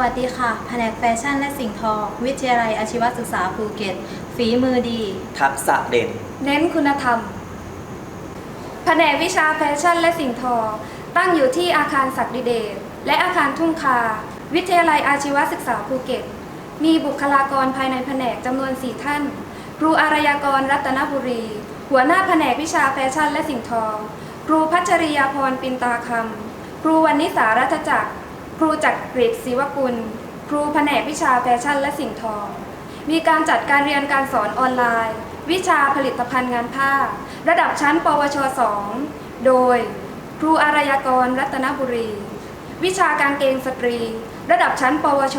วัสดีค่ะ แผนกแฟชั่นและสิ่งทอ วิทยาลัยอาชีวศึกษาภูเก็ต ฝีมือดี ทักษะเด่น เน้นคุณธรรม แผนกวิชาแฟชั่นและสิ่งทอ ตั้งอยู่ที่อาคารศักดิเดชและอาคารทุ่งคา วิทยาลัยอาชีวศึกษาภูเก็ต มีบุคลากรภายในแผนกจำนวน 4 ท่าน ครูอารยากรรัตนบุรี หัวหน้าแผนกวิชาแฟชั่นและสิ่งทอ ครูพัชริยาพรปินตาคำครูวันนิสารัตจักรค รูจักรกฤษศิวกุล ครูแผนกวิชาแฟชั่นและสิ่งทอง มีการจัดการเรียนการสอนออนไลน์ วิชาผลิตภัณฑ์งานผ้า ระดับชั้น ปวช 2 โดย ครูอารยากรรัตนบุรี วิชาการเกงสตรี ระดับชั้น ปวช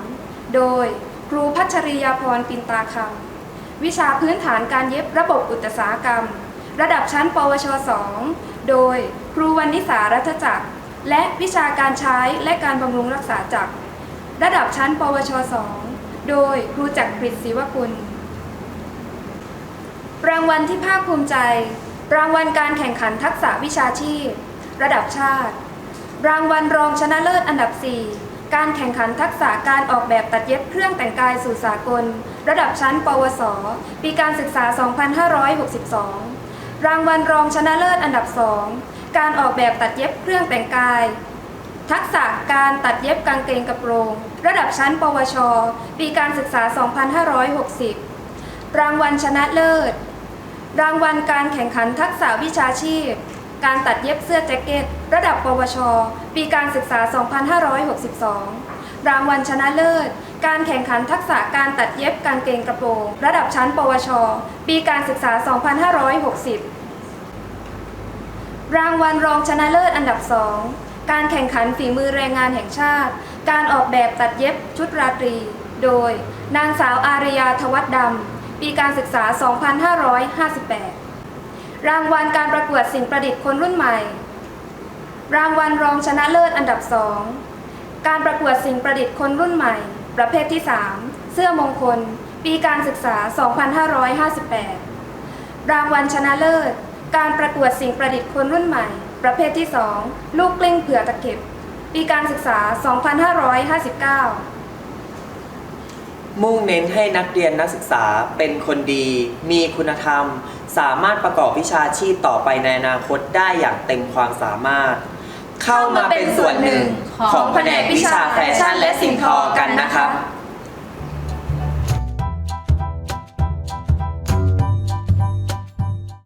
3 โดย ครูพัชริยาพรปินตาคำวิชาพื้นฐานการเย็บระบบอุตสาหกรรม ระดับชั้น ปวช 2 โดย ครูวันนิสารัตจักร และวิชาการใช้และการบำรุงรักษาจักร ระดับชั้น ปวช 2 โดยครูจักรกฤษศิวกุลรางวัลที่ภาคภูมิใจ รางวัลการแข่งขันทักษะวิชาชีพ ระดับชาติ รางวัลรองชนะเลิศอันดับ 4 การแข่งขันทักษะการออกแบบตัดเย็บเครื่องแต่งกายสู่สากล ระดับชั้น ปวส ปีการศึกษา 2562 รางวัลรองชนะเลิศอันดับ 2 การออกแบบตัดเย็บเครื่องแต่งกาย ทักษะการตัดเย็บกางเกงกระโปรง ระดับชั้น ปวช ปีการศึกษา 2560 รางวัลชนะเลิศ รางวัลการแข่งขันทักษะวิชาชีพ การตัดเย็บเสื้อแจ็คเก็ต ระดับ ปวช ปีการศึกษา 2562 รางวัลชนะเลิศ การแข่งขันทักษะการตัดเย็บกางเกงกระโปรง ระดับชั้น ปวช ปีการศึกษา 2560 รางวัลรองชนะเลิศอันดับ2การแข่งขันฝีมือแรงงานแห่งชาติ การออกแบบตัดเย็บชุดราตรี โดย นางสาวอารยาทวัฒดำ ปีการศึกษา 2558 รางวัลการประกวดสิ่งประดิษฐ์คนรุ่นใหม่ รางวัลรองชนะเลิศอันดับ2การประกวดสิ่งประดิษฐ์คนรุ่นใหม่ ประเภทที่ 3 เสื้อมงคล ปีการศึกษา 2558 รางวัลชนะเลิศ การประกวดสิ่งประดิษฐ์คนรุ่นใหม่ ประเภทที่ 2 ลูกกลิ้งเผื่อตะเข็บ ปีการศึกษา 2559มุ่งเน้นให้นักเรียนนักศึกษาเป็นคนดี มีคุณธรรม สามารถประกอบวิชาชีพต่อไปในอนาคตได้อย่างเต็มความสามารถ เข้ามาเป็นส่วนหนึ่งของแผนกวิชาแฟชั่นและสิ่งทอกันนะครับ